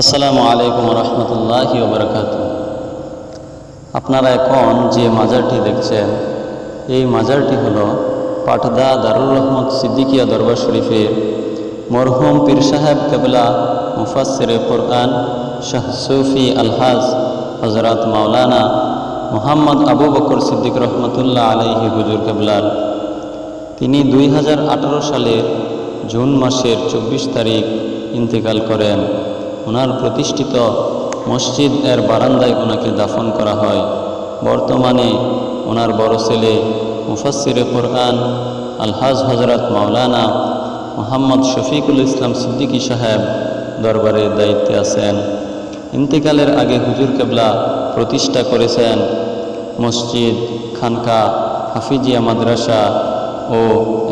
আসসালামু আলাইকুম রহমতুল্লাহ বারকাত আপনারা এখন যে মাজারটি দেখছেন, এই মাজারটি হল পাটদা দারুল রহমত সিদ্দিকিয়া দরবার শরীফের মরহুম পীর সাহেব কেবলা মুফাসের কোরআন শাহ সৌফি আলহাজ হজরত মাওলানা মোহাম্মদ আবু বকর সিদ্দিক রহমতুল্লাহ আলাইহি হুজুর কেবলার। তিনি দুই সালের জুন মাসের চব্বিশ তারিখ ইন্তেকাল করেন। ওনার প্রতিষ্ঠিত মসজিদ এর বারান্দায় ওনাকে দাফন করা হয়। বর্তমানে ওনার বড় ছেলে মুফাসিরে কোরআন আলহাজ হজরত মাওলানা মোহাম্মদ শফিকুল ইসলাম সিদ্দিকী সাহেব দরবারের দায়িত্বে আছেন। ইন্তেকালের আগে হুজুর কেবলা প্রতিষ্ঠা করেছেন মসজিদ, খানকা, হাফিজিয়া মাদ্রাসা ও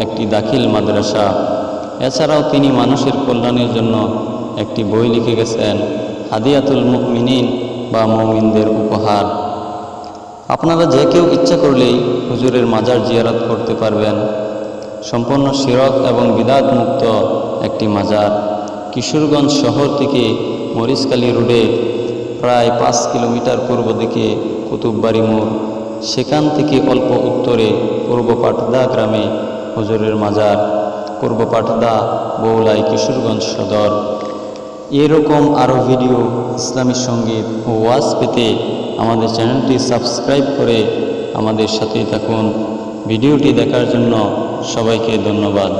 একটি দাখিল মাদ্রাসা। এছাড়াও তিনি মানুষের কল্যাণের জন্য একটি বই লিখে গেছেন, হাদিয়াতুল মুমিনিন বা মৌমিনদের উপহার। আপনারা যে কেউ ইচ্ছা করলেই হুজুরের মাজার জিয়ারত করতে পারবেন। সম্পূর্ণ শিরক এবং বিদাত মুক্ত একটি মাজার। কিশোরগঞ্জ শহর থেকে মরিচকালী রোডে প্রায় পাঁচ কিলোমিটার পূর্ব দিকে কুতুববাড়ি মোড়। সেখান থেকে অল্প উত্তরে পূর্ব পাটদা গ্রামে হুজুরের মাজার। পূর্ব পাটদা বৌলাই কিশোরগঞ্জ সদর। এরকম আরও ভিডিও ইসলামী সংগীত ও ওয়াজ পেতে আমাদের চ্যানেলটি সাবস্ক্রাইব করে আমাদের সাথেই থাকুন। ভিডিওটি দেখার জন্য সবাইকে ধন্যবাদ।